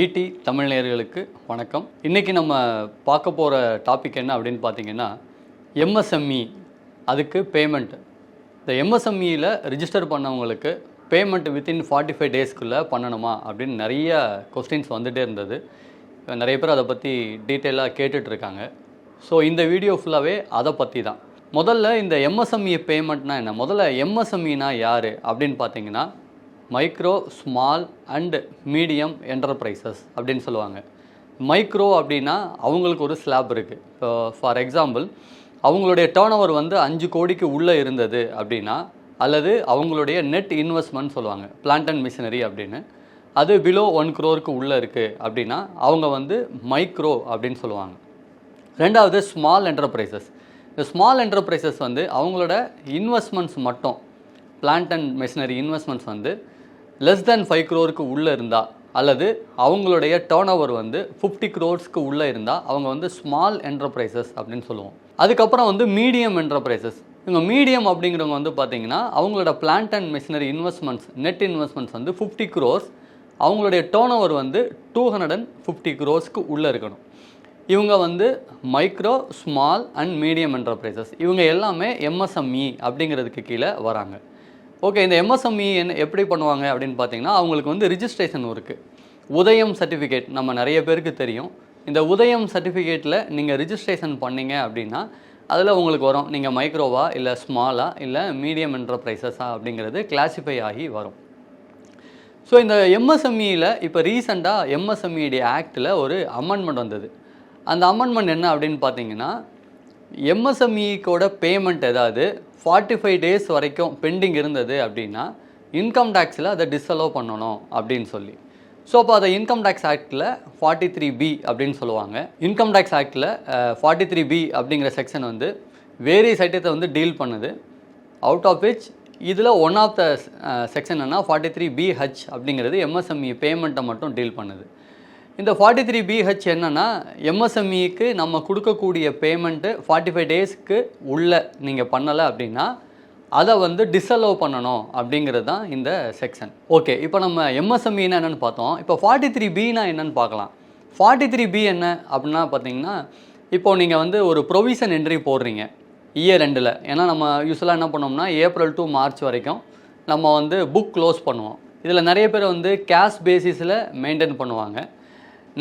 ED Tamil நேயர்களுக்கு வணக்கம். இன்றைக்கி நம்ம பார்க்க போகிற டாபிக் என்ன அப்படின்னு பார்த்தீங்கன்னா எம்எஸ்எம்இ அதுக்கு பேமெண்ட் இந்த எம்எஸ்எம்இயில் ரிஜிஸ்டர் பண்ணவங்களுக்கு பேமெண்ட் வித்தின் ஃபார்ட்டி ஃபைவ் டேஸ்க்குள்ளே பண்ணணுமா அப்படின்னு நிறைய கொஸ்டின்ஸ் வந்துகிட்டே இருந்தது. நிறைய பேர் அதை பற்றி டீட்டெயிலாக கேட்டுட்ருக்காங்க. ஸோ இந்த வீடியோ ஃபுல்லாகவே அதை பற்றி தான். முதல்ல இந்த எம்எஸ்எம்இ பேமெண்ட்னா என்ன? முதல்ல எம்எஸ்எம்இனா யார் அப்படின்னு பார்த்தீங்கன்னா micro small and medium enterprises அப்படின்னு சொல்லுவாங்க. மைக்ரோ அப்படின்னா அவங்களுக்கு ஒரு ஸ்லாப் இருக்குது இப்போ ஃபார் எக்ஸாம்பிள் அவங்களுடைய டேர்ன் ஓவர் வந்து அஞ்சு கோடிக்கு உள்ளே இருந்தது அப்படின்னா அல்லது அவங்களுடைய நெட் இன்வெஸ்ட்மெண்ட் சொல்லுவாங்க பிளான்ட் அண்ட் மிஷினரி அப்படின்னு. அது பிலோ ஒன் க்ரோருக்கு உள்ளே இருக்குது அப்படின்னா அவங்க வந்து மைக்ரோ அப்படின்னு சொல்லுவாங்க. ரெண்டாவது ஸ்மால் என்டர்பிரைசஸ் இந்த ஸ்மால் என்டர்பிரைசஸ் வந்து அவங்களோட இன்வெஸ்ட்மெண்ட்ஸ் மட்டும் பிளான்ட் அண்ட் மிஷினரி இன்வெஸ்ட்மெண்ட்ஸ் வந்து லெஸ் தென் ஃபைவ் க்ரோருக்கு உள்ளே இருந்தால் அல்லது அவங்களுடைய டேர்ன் ஓவர் வந்து ஃபிஃப்டி க்ரோர்ஸ்க்கு உள்ளே இருந்தால் அவங்க வந்து ஸ்மால் என்டர்பிரைசஸ் அப்படின்னு சொல்லுவோம். அதுக்கப்புறம் வந்து மீடியம் என்டர்பிரைசஸ் இவங்க மீடியம் அப்படிங்கிறவங்க வந்து பார்த்தீங்கன்னா அவங்களோட plant and machinery investments net investments வந்து ஃபிஃப்டி க்ரோர்ஸ் அவங்களுடைய டேர்ன் ஓவர் வந்து டூ ஹண்ட்ரட் அண்ட் ஃபிஃப்டி க்ரோர்ஸ்க்கு உள்ளே இருக்கணும். இவங்க வந்து micro small and medium enterprises இவங்க எல்லாமே எம்எஸ்எம்இ அப்படிங்கிறதுக்கு கீழே வராங்க. ஓகே இந்த எம்எஸ்எம்இ என்ன எப்படி பண்ணுவாங்க அப்படின்னு பார்த்தீங்கன்னா அவங்களுக்கு வந்து ரிஜிஸ்ட்ரேஷன் இருக்குது உதயம் சர்டிஃபிகேட் நம்ம நிறைய பேருக்கு தெரியும். இந்த உதயம் சர்டிஃபிகேட்டில் நீங்கள் ரிஜிஸ்ட்ரேஷன் பண்ணீங்க அப்படின்னா அதில் உங்களுக்கு வரும். நீங்கள் மைக்ரோவா இல்லை ஸ்மாலா இல்லை மீடியம் என்டர்பிரைசஸா அப்படிங்கிறது கிளாசிஃபை ஆகி வரும். ஸோ இந்த எம்எஸ்எம்இயில் இப்போ ரீசெண்டாக எம்எஸ்எம்இடைய ஆக்டில் ஒரு அமெண்ட்மெண்ட் வந்தது. அந்த அமெண்ட்மெண்ட் என்ன அப்படின்னு பார்த்தீங்கன்னா எம்எஸ்எம்இக்கோட பேமெண்ட் ஏதாவது ஃபார்ட்டி ஃபைவ் டேஸ் வரைக்கும் பெண்டிங் இருந்தது அப்படின்னா இன்கம் டேக்ஸில் அதை டிஸ்அலோவ் பண்ணணும் அப்படின்னு சொல்லி. ஸோ அப்போ அதை இன்கம் டேக்ஸ் ஆக்டில் ஃபார்ட்டி த்ரீ பி அப்படின்னு சொல்லுவாங்க. இன்கம் டேக்ஸ் ஆக்டில் ஃபார்ட்டி த்ரீ பி அப்படிங்கிற செக்ஷன் வந்து வேரியஸ் ஐட்டத்தை வந்து டீல் பண்ணுது. அவுட் ஆஃப் விச் இதில் ஒன் ஆஃப் த செக்ஷன் என்ன ஃபார்ட்டி த்ரீ பிஹெச் அப்படிங்கிறது எம்எஸ்எம்இ பேமெண்ட்டை மட்டும் டீல் பண்ணுது. இந்த ஃபார்ட்டி த்ரீ பிஹெச் என்னென்னா எம்எஸ்எம்இக்கு நம்ம கொடுக்கக்கூடிய பேமெண்ட்டு ஃபார்ட்டி ஃபைவ் டேஸ்க்கு உள்ளே நீங்கள் பண்ணலை அப்படின்னா அதை வந்து டிஸ்அலோவ் பண்ணணும் அப்படிங்கிறது தான் இந்த செக்ஷன் ஓகே இப்போ நம்ம எம்எஸ்எம்இனா என்னென்னு பார்த்தோம். இப்போ ஃபார்ட்டி த்ரீ பினா என்னென்னு பார்க்கலாம். ஃபார்ட்டி த்ரீ பி என்ன அப்படின்னா பார்த்தீங்கன்னா இப்போது நீங்கள் வந்து ஒரு ப்ரொவிஷன் என்ட்ரி போடுறீங்க இயர் ரெண்டில். ஏன்னா நம்ம யூஸ்வலாக என்ன பண்ணோம்னா ஏப்ரல் டு மார்ச் வரைக்கும் நம்ம வந்து புக் க்ளோஸ் பண்ணுவோம். இதில் நிறைய பேர் வந்து கேஷ் பேசிஸில் மெயின்டைன் பண்ணுவாங்க.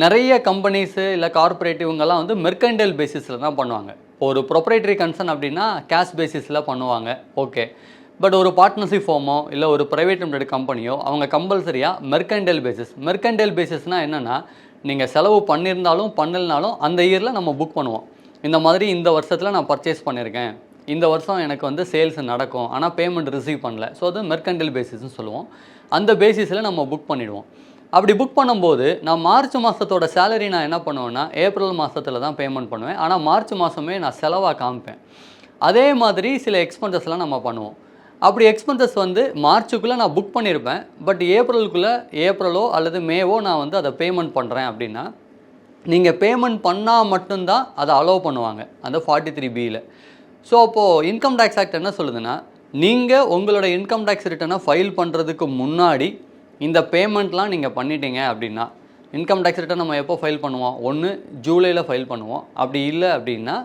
நிறைய கம்பெனிஸு இல்லை கார்பரேட் இவங்கெல்லாம் வந்து மெர்கண்டைல் பேசிஸில் தான் பண்ணுவாங்க. இப்போ ஒரு ப்ரொப்ரேட்டரி கன்சர்ன் அப்படின்னா கேஷ் பேசிஸில் பண்ணுவாங்க. ஓகே பட் ஒரு பார்ட்னர்ஷிப் ஃபார்மோ இல்லை ஒரு ப்ரைவேட் லிமிடெட் கம்பெனியோ அவங்க கம்பல்சரியாக மெர்கண்டைல் பேசிஸ் மெர்கண்டைல் பேசிஸ்னால் என்னென்னா நீங்கள் செலவு பண்ணியிருந்தாலும் பண்ணலனாலும் அந்த இயரில் நம்ம புக் பண்ணுவோம். இந்த மாதிரி இந்த வருஷத்தில் நான் பர்ச்சேஸ் பண்ணியிருக்கேன். இந்த வருஷம் எனக்கு வந்து சேல்ஸ் நடக்கும். ஆனால் பேமெண்ட் ரிசீவ் பண்ணல. ஸோ அது மெர்கண்டைல் பேசிஸ்னு சொல்லுவோம். அந்த பேசிஸில் நம்ம புக் பண்ணிவிடுவோம் அப்படி புக் பண்ணும்போது நான் மார்ச் மாதத்தோட சேலரி நான் என்ன பண்ணுவேன்னா ஏப்ரல் மாதத்தில் தான் பேமெண்ட் பண்ணுவேன். ஆனால் மார்ச் மாதமே நான் செலவாக காமிப்பேன். அதே மாதிரி சில எக்ஸ்பென்சஸ்லாம் நம்ம பண்ணுவோம். அப்படி எக்ஸ்பென்சஸ் வந்து மார்ச்சுக்குள்ளே நான் புக் பண்ணியிருப்பேன் பட் ஏப்ரலுக்குள்ளே ஏப்ரலோ அல்லது மேவோ நான் வந்து அதை பேமெண்ட் பண்ணுறேன் அப்படின்னா நீங்கள் பேமெண்ட் பண்ணால் மட்டும்தான் அதை அலோவ் பண்ணுவாங்க. அந்த ஃபார்ட்டி த்ரீ பியில் ஸோ அப்போது இன்கம் டேக்ஸ் ஆக்ட் என்ன சொல்லுதுன்னா நீங்கள் உங்களோட இன்கம் டேக்ஸ் ரிட்டனை ஃபைல் பண்ணுறதுக்கு முன்னாடி இந்த பேமெண்ட்லாம் நீங்கள் பண்ணிட்டீங்க அப்படின்னா இன்கம் டேக்ஸ் ரிட்டர்ன் நம்ம எப்போ ஃபைல் பண்ணுவோம்? ஒன்று ஜூலையில் ஃபைல் பண்ணுவோம். அப்படி இல்லை அப்படின்னா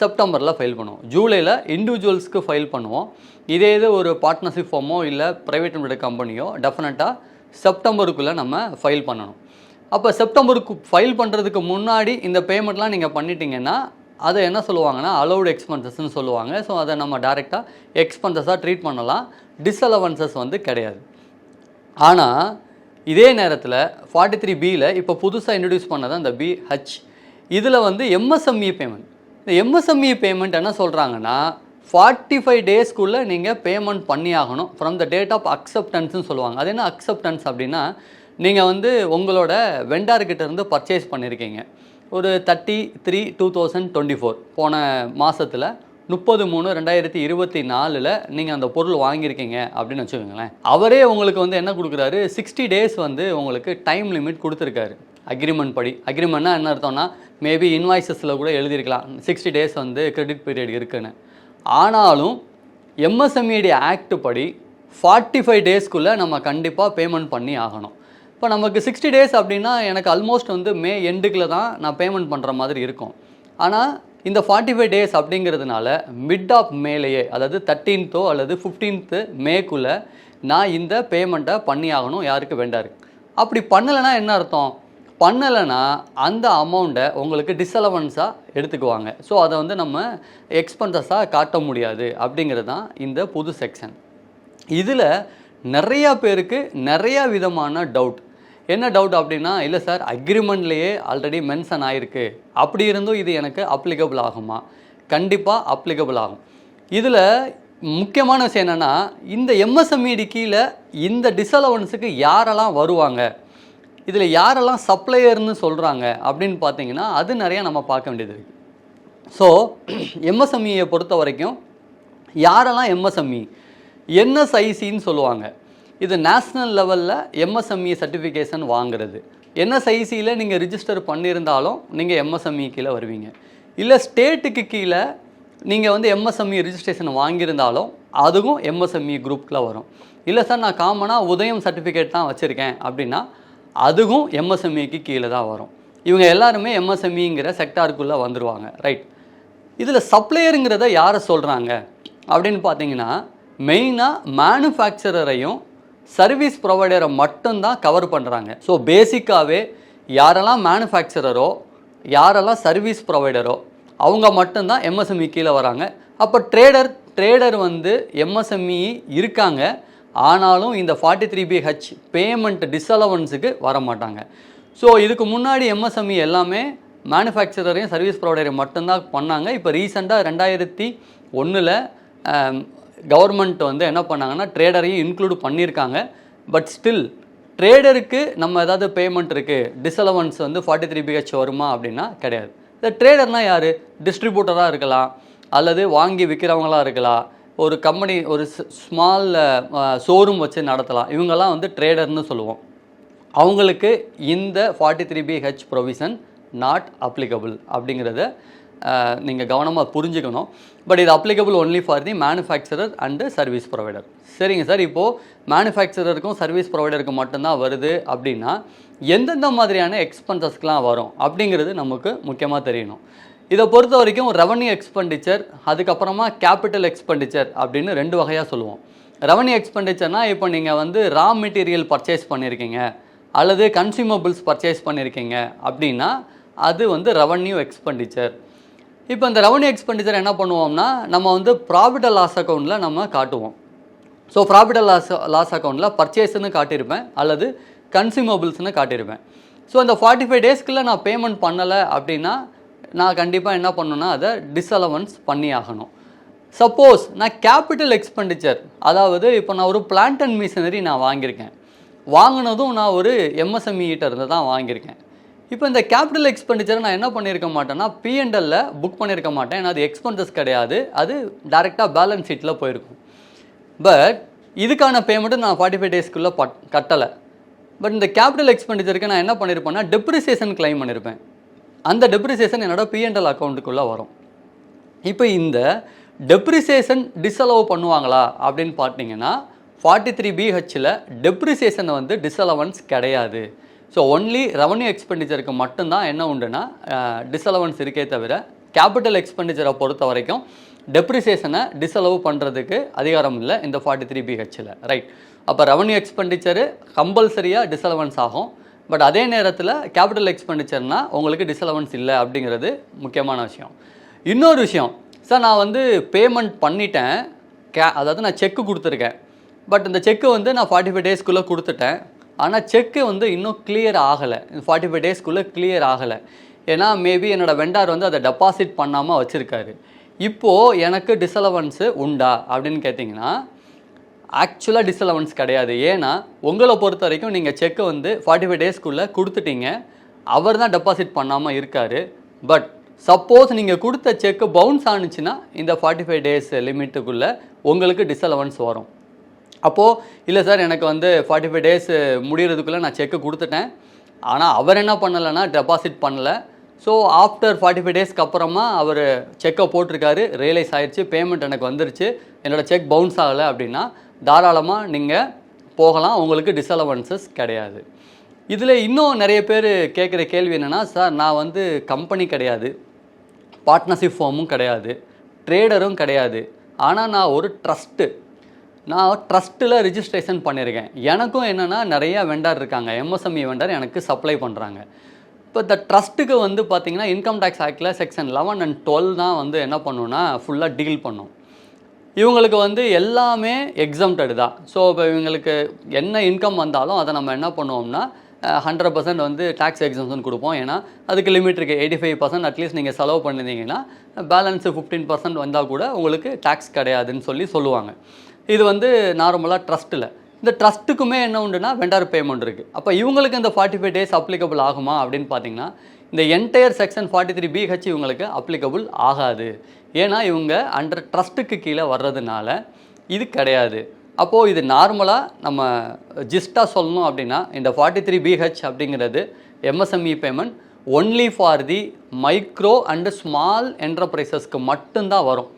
செப்டம்பரில் ஃபைல் பண்ணுவோம். ஜூலையில் இண்டிவிஜுவல்ஸ்க்கு ஃபைல் பண்ணுவோம். இதே இது ஒரு பார்ட்னர்ஷிப் ஃபார்மோ இல்லை ப்ரைவேட் லிமிடெட் கம்பெனியோ டெஃபினட்டாக செப்டம்பருக்குள்ளே நம்ம ஃபைல் பண்ணணும். அப்போ செப்டம்பருக்கு ஃபைல் பண்ணுறதுக்கு முன்னாடி இந்த பேமெண்ட்லாம் நீங்கள் பண்ணிட்டீங்கன்னா அதை என்ன சொல்லுவாங்கன்னா அலௌடு எக்ஸ்பென்சஸ்ன்னு சொல்லுவாங்க. ஸோ அதை நம்ம டேரெக்டாக எக்ஸ்பென்சஸாக ட்ரீட் பண்ணலாம். டிஸ்அலவன்சஸ் வந்து கிடையாது. ஆனால் இதே நேரத்தில் ஃபார்ட்டி த்ரீ பியில் இப்போ புதுசாக இன்ட்ரடியூஸ் பண்ணது அந்த பிஹெச் இதில் வந்து எம்எஸ்எம்இ பேமெண்ட் இந்த எம்எஸ்எம்இ பேமெண்ட் என்ன சொல்கிறாங்கன்னா ஃபார்ட்டி ஃபைவ் டேஸ்க்குள்ளே நீங்கள் பேமெண்ட் பண்ணி ஆகணும். ஃப்ரம் த டேட் ஆஃப் அக்செப்டன்ஸ்னு சொல்லுவாங்க. அது என்ன அக்செப்டன்ஸ் அப்படின்னா நீங்கள் வந்து உங்களோட வெண்டார்கிட்ட இருந்து பர்ச்சேஸ் பண்ணியிருக்கீங்க ஒரு thirty three two thousand twenty four போன மாதத்தில் முப்பது மூணு ரெண்டாயிரத்தி இருபத்தி நாலில் நீங்கள் அந்த பொருள் வாங்கியிருக்கீங்க அப்படின்னு வச்சுக்கோங்களேன். அவரே உங்களுக்கு வந்து என்ன கொடுக்குறாரு? சிக்ஸ்டி டேஸ் வந்து உங்களுக்கு டைம் லிமிட் கொடுத்துருக்காரு. அக்ரிமெண்ட் படி. அக்ரிமெண்ட்னா என்ன அர்த்தம்னா மேபி இன்வாய்ஸஸில் கூட எழுதியிருக்கலாம். சிக்ஸ்டி டேஸ் வந்து கிரெடிட் பீரியட் இருக்குன்னு. ஆனாலும் எம்எஸ்எம்இடி ஆக்ட் படி ஃபார்ட்டி ஃபைவ் டேஸ்க்குள்ளே நம்ம கண்டிப்பாக பேமெண்ட் பண்ணி ஆகணும். இப்போ நமக்கு சிக்ஸ்டி டேஸ் அப்படின்னா எனக்கு ஆல்மோஸ்ட் வந்து மே எண்டுக்கில் தான் நான் பேமெண்ட் பண்ணுற மாதிரி இருக்கும். ஆனால் இந்த ஃபார்ட்டி ஃபைவ் டேஸ் அப்படிங்கிறதுனால மிட் ஆஃப் மேலேயே அதாவது தேர்ட்டீன்த்தோ அல்லது ஃபிஃப்டீன்த்து மேக்குள்ளே நான் இந்த பேமெண்ட்டை பண்ணி ஆகணும் யாருக்கு வேண்டாரு அப்படி பண்ணலைன்னா என்ன அர்த்தம்? பண்ணலைன்னா அந்த அமௌண்ட்டை உங்களுக்கு டிஸ்அலவன்ஸாக எடுத்துக்குவாங்க. ஸோ அதை வந்து நம்ம எக்ஸ்பென்சஸாக காட்ட முடியாது அப்படிங்கிறது தான் இந்த புது செக்ஷன் இதில் நிறையா பேருக்கு நிறையா விதமான டவுட் என்ன டவுட் அப்படின்னா இல்லை சார் அக்ரிமெண்ட்லேயே ஆல்ரெடி மென்ஷன் ஆகிருக்கு அப்படி இருந்தும் இது எனக்கு அப்ளிகபிள் ஆகுமா? கண்டிப்பாக அப்ளிகபிள் ஆகும். இதில் முக்கியமான விஷயம் என்னென்னா இந்த எம்எஸ்எம்இடி கீழே இந்த டிஸ்அலவன்ஸுக்கு யாரெல்லாம் வருவாங்க? இதில் யாரெல்லாம் சப்ளையர்னு சொல்கிறாங்க அப்படின்னு பார்த்தீங்கன்னா அது நிறையா நம்ம பார்க்க வேண்டியது இருக்குது ஸோ எம்எஸ்எம்இயை பொறுத்த வரைக்கும் யாரெல்லாம் எம்எஸ்எம்இ என்எஸ்ஐசின்னு சொல்லுவாங்க. இது நேஷ்னல் லெவலில் எம்எஸ்எம்இ சர்டிஃபிகேஷன் வாங்குறது. என்எஸ்ஐசியில் நீங்கள் ரிஜிஸ்டர் பண்ணியிருந்தாலும் நீங்கள் எம்எஸ்எம்இ கீழே வருவீங்க. இல்லை ஸ்டேட்டுக்கு கீழே நீங்கள் வந்து எம்எஸ்எம்இ ரிஜிஸ்ட்ரேஷன் வாங்கியிருந்தாலும் அதுவும் எம்எஸ்எம்இ குரூப்பில் வரும். இல்லை சார் நான் காமனாக உதயம் சர்டிஃபிகேட் தான் வச்சுருக்கேன் அப்படின்னா அதுவும் எம்எஸ்எம்இக்கு கீழே தான் வரும். இவங்க எல்லாருமே எம்எஸ்எம்இங்கிற செக்டாருக்குள்ளே வந்துடுவாங்க ரைட் இதில் சப்ளையருங்கிறத யாரை சொல்கிறாங்க அப்படின்னு பார்த்தீங்கன்னா மெயினாக மேனுஃபேக்சரரையும் சர்வீஸ் ப்ரொவைடரை மட்டும்தான் கவர் பண்ணுறாங்க ஸோ பேசிக்காகவே யாரெல்லாம் மேனுஃபேக்சரரோ யாரெல்லாம் சர்வீஸ் ப்ரொவைடரோ அவங்க மட்டும்தான் எம்எஸ்எம்இ கீழே வராங்க. அப்போ ட்ரேடர் ட்ரேடர் வந்து எம்எஸ்எம்இ இருக்காங்க. ஆனாலும் இந்த forty three B H payment டிஸ்அலவன்ஸுக்கு வர மாட்டாங்க ஸோ இதுக்கு முன்னாடி எம்எஸ்எம்இ எல்லாமே மேனுஃபேக்சரரையும் சர்வீஸ் ப்ரொவைடரையும் மட்டும்தான் பண்ணாங்க. இப்போ ரீசெண்டாக ரெண்டாயிரத்தி ஒன்றில் கவர்மெண்ட் வந்து என்ன பண்ணாங்கன்னா ட்ரேடரையும் இன்க்ளூட் பண்ணியிருக்காங்க. பட் ஸ்டில் ட்ரேடருக்கு நம்ம ஏதாவது பேமெண்ட் இருக்குது டிஸ்அலவன்ஸ் வந்து ஃபார்ட்டி த்ரீ பிஹெச் வருமா அப்படின்னா கிடையாது. இந்த ட்ரேடர்னால் யார்? டிஸ்ட்ரிபியூட்டராக இருக்கலாம் அல்லது வாங்கி விற்கிறவங்களா இருக்கலாம். ஒரு கம்பெனி ஒரு ஸ்மால் ஷோரூம் வச்சு நடத்தலாம். இவங்கெல்லாம் வந்து ட்ரேடர்னு சொல்லுவோம். அவங்களுக்கு இந்த forty three B H provision not applicable அப்படிங்கிறத நீங்கள் கவனமாக புரிஞ்சுக்கணும். பட் இது applicable only for the manufacturer and service provider சரிங்க சார். இப்போது மேனுஃபேக்சரருக்கும் சர்வீஸ் ப்ரொவைடருக்கும் மட்டும்தான் வருது அப்படின்னா எந்தெந்த மாதிரியான எக்ஸ்பென்சஸ்க்கெலாம் வரும் அப்படிங்கிறது நமக்கு முக்கியமாக தெரியணும். இதை பொறுத்த வரைக்கும் ரெவன்யூ எக்ஸ்பெண்டிச்சர் அதுக்கப்புறமா கேபிட்டல் எக்ஸ்பெண்டிச்சர் அப்படின்னு ரெண்டு வகையாக சொல்லுவோம். ரெவன்யூ எக்ஸ்பெண்டிச்சர்னால் இப்போ நீங்கள் வந்து ரா மெட்டீரியல் பர்ச்சேஸ் பண்ணியிருக்கீங்க அல்லது கன்சியூமபிள்ஸ் பர்ச்சேஸ் பண்ணியிருக்கீங்க அப்படின்னா அது வந்து ரெவன்யூ எக்ஸ்பெண்டிச்சர் இப்போ இந்த ரெவன்யூ எக்ஸ்பெண்டிச்சர் என்ன பண்ணுவோம்னா நம்ம வந்து ப்ராஃபிட் லாஸ் அக்கௌண்ட்டில் நம்ம காட்டுவோம். ஸோ ப்ராஃபிட் லாஸ் லாஸ் அக்கௌண்ட்டில் பர்ச்சேஸ்னு காட்டியிருப்பேன் அல்லது கன்சியூமபிள்ஸ்னு காட்டியிருப்பேன். ஸோ அந்த ஃபார்ட்டி ஃபைவ் டேஸ்க்குள்ளே நான் பேமெண்ட் பண்ணலை அப்படின்னா நான் கண்டிப்பாக என்ன பண்ணணும்னா அதை டிஸ்அலவன்ஸ் பண்ணி ஆகணும். சப்போஸ் நான் கேபிட்டல் எக்ஸ்பெண்டிச்சர் அதாவது இப்போ நான் ஒரு பிளான்ட் அண்ட் மிஷினரி நான் வாங்கியிருக்கேன். வாங்கினதும் நான் ஒரு எம்எஸ்எம்இகிட்ட இருந்து தான் வாங்கியிருக்கேன். இப்போ இந்த கேபிட்டல் எக்ஸ்பெண்டிச்சரை நான் என்ன பண்ணியிருக்க மாட்டேன்னா பிஎன்எல்ல புக் பண்ணியிருக்க மாட்டேன். ஏன்னா அது எக்ஸ்பென்சஸ் கிடையாது. அது டேரெக்டாக பேலன்ஸ் ஷீட்டில் போயிருக்கும். பட் இதுக்கான பேமெண்ட்டு நான் ஃபார்ட்டி ஃபைவ் டேஸ்க்குள்ளே பட் கட்டலை. பட் இந்த கேபிட்டல் எக்ஸ்பெண்டிச்சருக்கு நான் என்ன பண்ணியிருப்பேன்னா டெப்ரிசியேஷன் கிளைம் பண்ணியிருப்பேன். அந்த டெப்ரிசியேஷன் என்னோட பிஎன்எல் அக்கௌண்ட்டுக்குள்ளே வரும். இப்போ இந்த டெப்ரிசியேஷன் டிஸ்அலோவ் பண்ணுவாங்களா அப்படின்னு பார்த்தீங்கன்னா ஃபார்ட்டி த்ரீ பிஹெச்சில் டெப்ரிசியேஷன் வந்து டிஸ்அலவன்ஸ் கிடையாது. ஸோ ஒன்லி ரெவன்யூ எக்ஸ்பெண்டிச்சருக்கு மட்டும்தான் என்ன உண்டுன்னா டிஸ்அலவன்ஸ் இருக்கே தவிர கேபிட்டல் எக்ஸ்பெண்டிச்சரை பொறுத்த வரைக்கும் டெப்ரிசியேஷனை டிஸ்அலவு பண்ணுறதுக்கு அதிகாரம் இல்லை இந்த ஃபார்ட்டி த்ரீ பிஹெச்சில் ரைட் அப்போ ரெவன்யூ எக்ஸ்பெண்டிச்சரு கம்பல்சரியாக டிஸ்அலவன்ஸ் ஆகும். பட் அதே நேரத்தில் கேபிட்டல் எக்ஸ்பெண்டிச்சர்னால் உங்களுக்கு டிஸ்அலவன்ஸ் இல்லை அப்படிங்கிறது முக்கியமான விஷயம். இன்னொரு விஷயம் சார் நான் வந்து பேமெண்ட் பண்ணிட்டேன். கே அதாவது நான் செக்கு கொடுத்துருக்கேன். பட் இந்த செக்கு வந்து நான் ஃபார்ட்டி ஃபைவ் டேஸ்க்குள்ளே கொடுத்துட்டேன். ஆனால் செக்கு வந்து இன்னும் கிளியர் ஆகலை. ஃபார்ட்டி ஃபைவ் டேஸ்க்குள்ளே கிளியர் ஆகலை. ஏன்னா மேபி என்னோடய வெண்டார் வந்து அதை டெபாசிட் பண்ணாமல் வச்சுருக்காரு. இப்போது எனக்கு டிஸ்அலவன்ஸு உண்டா அப்படின்னு கேட்டிங்கன்னா ஆக்சுவலாக டிஸ்அலவன்ஸ் கிடையாது. ஏன்னா உங்களை பொறுத்த வரைக்கும் நீங்கள் செக்கை வந்து ஃபார்ட்டி ஃபைவ் டேஸ்க்குள்ளே கொடுத்துட்டீங்க. அவர் தான் டெபாசிட் பண்ணாமல் இருக்கார். பட் சப்போஸ் நீங்கள் கொடுத்த செக்கு பவுன்ஸ் ஆணுச்சுன்னா இந்த ஃபார்ட்டி ஃபைவ் டேஸ் லிமிட்டுக்குள்ளே உங்களுக்கு டிஸ்அலவன்ஸ் வரும். அப்போது இல்லை சார் எனக்கு வந்து ஃபார்ட்டி ஃபைவ் டேஸ் முடிகிறதுக்குள்ளே நான் செக்கு கொடுத்துட்டேன். ஆனால் அவர் என்ன பண்ணலைன்னா டெபாசிட் பண்ணலை. ஸோ ஆஃப்டர் ஃபார்ட்டி ஃபைவ் டேஸ்க்கு அப்புறமா அவர் செக்கை போட்டிருக்காரு. ரியலைஸ் ஆயிடுச்சு பேமெண்ட் எனக்கு வந்துருச்சு. என்னோடய செக் பவுன்ஸ் ஆகலை அப்படின்னா தாராளமாக நீங்கள் போகலாம். உங்களுக்கு டிஸ்அலவன்சஸ் கிடையாது. இதில் இன்னும் நிறைய பேர் கேட்குற கேள்வி என்னென்னா சார் நான் வந்து கம்பெனி கிடையாது. பார்ட்னர்ஷிப் ஃபார்மும் கிடையாது. ட்ரேடரும் கிடையாது. ஆனால் நான் ஒரு ட்ரஸ்ட்டு நான் ட்ரஸ்ட்டில் ரிஜிஸ்ட்ரேஷன் பண்ணியிருக்கேன் எனக்கும் என்னென்னா நிறைய வெண்டார் இருக்காங்க. எம்எஸ்எம்இ வெண்டார் எனக்கு சப்ளை பண்ணுறாங்க இப்போ இந்த ட்ரஸ்ட்டுக்கு வந்து பார்த்திங்கன்னா இன்கம் டேக்ஸ் ஆக்டில் செக்ஷன் லெவன் அண்ட் டுவெல் தான் வந்து என்ன பண்ணுன்னா ஃபுல்லாக டீல் பண்ணும். இவங்களுக்கு வந்து எல்லாமே எக்ஸம்டடு தான். ஸோ இப்போ இவங்களுக்கு என்ன இன்கம் வந்தாலும் அதை நம்ம என்ன பண்ணுவோம்னா ஹண்ட்ரட் பர்சன்ட் வந்து டேக்ஸ் எக்ஸம்ஷன் கொடுப்போம். ஏன்னா அதுக்கு லிமிட் இருக்குது எயிட்டி ஃபைவ் பர்சன்ட் அட்லீஸ்ட் நீங்கள் செலவு பண்ணியிருந்தீங்கன்னா பேலன்ஸு ஃபிஃப்டீன் பர்சன்ட் வந்தால் கூட உங்களுக்கு டேக்ஸ் கிடையாதுன்னு சொல்லி சொல்லுவாங்க. இது வந்து நார்மலாக ட்ரஸ்ட்டில் இந்த ட்ரஸ்ட்டுக்குமே என்ன உண்டுனா வெண்டர் பேமெண்ட் இருக்குது அப்போ இவங்களுக்கு இந்த ஃபார்ட்டி ஃபைவ் டேஸ் அப்ளிகபிள் ஆகுமா அப்படின்னு பார்த்தீங்கன்னா இந்த entire section forty three B H இவங்களுக்கு அப்ளிகபிள் ஆகாது. ஏன்னா இவங்க அண்டர் ட்ரஸ்ட்டுக்கு கீழே வர்றதுனால இது கிடையாது. அப்போது இது நார்மலாக நம்ம ஜிஸ்ட்டாக சொல்லணும் அப்படின்னா இந்த ஃபார்ட்டி த்ரீ பிஹெச் அப்படிங்கிறது MSME payment only for the micro and small என்டர்பிரைசஸ்க்கு மட்டும்தான் வரும்.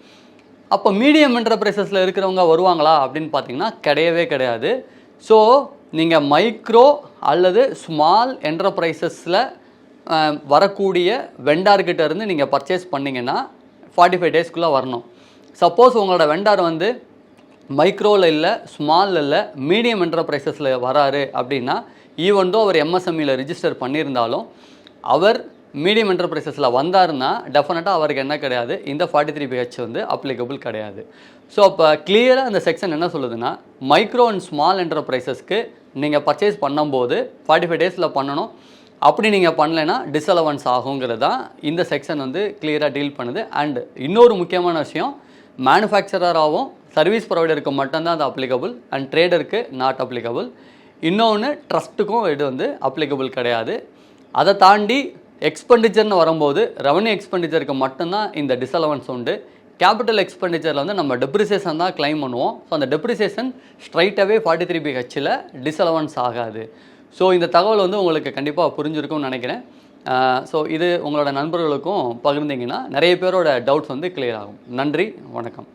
அப்போ மீடியம் என்டர்பிரைசஸில் இருக்கிறவங்க வருவாங்களா அப்படின்னு பார்த்தீங்கன்னா கிடையவே கிடையாது. ஸோ நீங்கள் மைக்ரோ அல்லது ஸ்மால் என்டர்பிரைசஸில் வரக்கூடிய வெண்டார்கிட்ட இருந்து நீங்கள் பர்ச்சேஸ் பண்ணிங்கன்னா ஃபார்ட்டி ஃபைவ் டேஸ்க்குள்ளே வரணும். சப்போஸ் உங்களோட வெண்டார் வந்து மைக்ரோவில் இல்லை ஸ்மாலில் இல்லை மீடியம் என்டர்பிரைசஸில் வராரு அப்படின்னா ஈவன் தோ அவர் எம்எஸ்எம்இயில் ரிஜிஸ்டர் பண்ணியிருந்தாலும் அவர் மீடியம் என்டர்பிரைசஸில் வந்தாருன்னா டெஃபினட்டாக அவருக்கு என்ன கிடையாது? இந்த ஃபார்ட்டி த்ரீ பிஹெச் வந்து அப்ளிகபிள் கிடையாது. ஸோ அப்போ கிளியராக அந்த செக்ஷன் என்ன சொல்லுதுன்னா மைக்ரோ அண்ட் ஸ்மால் என்டர்பிரைசஸ்க்கு நீங்கள் பர்ச்சேஸ் பண்ணும்போது ஃபார்ட்டி ஃபைவ் டேஸில் பண்ணணும். அப்படி நீங்கள் பண்ணலைன்னா டிஸ்அலவன்ஸ் ஆகுங்கிறது தான் இந்த செக்ஷன் வந்து கிளியராக டீல் பண்ணுது. அண்ட் இன்னொரு முக்கியமான விஷயம் மேனுஃபேக்சரராகவும் சர்வீஸ் ப்ரொவைடருக்கு மட்டும்தான் அது அப்ளிகபிள் அண்ட் ட்ரேடருக்கு நாட் அப்ளிகபிள் இன்னொன்று ட்ரஸ்ட்டுக்கும் இது வந்து அப்ளிகபிள் கிடையாது. அதை தாண்டி எக்ஸ்பெண்டிச்சர்னு வரும்போது ரெவன்யூ எக்ஸ்பெண்டிச்சருக்கு மட்டும்தான் இந்த டிஸ்அலவன்ஸ் உண்டு. கேபிட்டல் எக்ஸ்பெண்டிச்சரில் வந்து நம்ம டெப்ரிசியேஷன் தான் கிளைம் பண்ணுவோம். ஸோ அந்த டெப்ரிசியேஷன் ஸ்ட்ரைட்டாகவே ஃபார்ட்டி த்ரீ பி ஹெச்சில் டிஸ்அலவன்ஸ் ஆகாது. ஸோ இந்த தகவல் வந்து உங்களுக்கு கண்டிப்பாக புரிஞ்சிருக்கும்னு நினைக்கிறேன். ஸோ இது உங்களோட நண்பர்களுக்கும் பகிர்ந்தீங்கன்னா நிறைய பேரோட டவுட்ஸ் வந்து கிளியர் ஆகும். நன்றி வணக்கம்.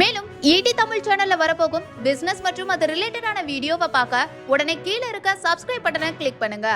மேலும் ஈடி தமிழ் சேனல்ல வரப்போகும் பிசினஸ் மற்றும் அது ரிலேட்டடான வீடியோவை பார்க்க உடனே கீழே இருக்க சப்ஸ்கிரைப் பட்டனை கிளிக் பண்ணுங்க.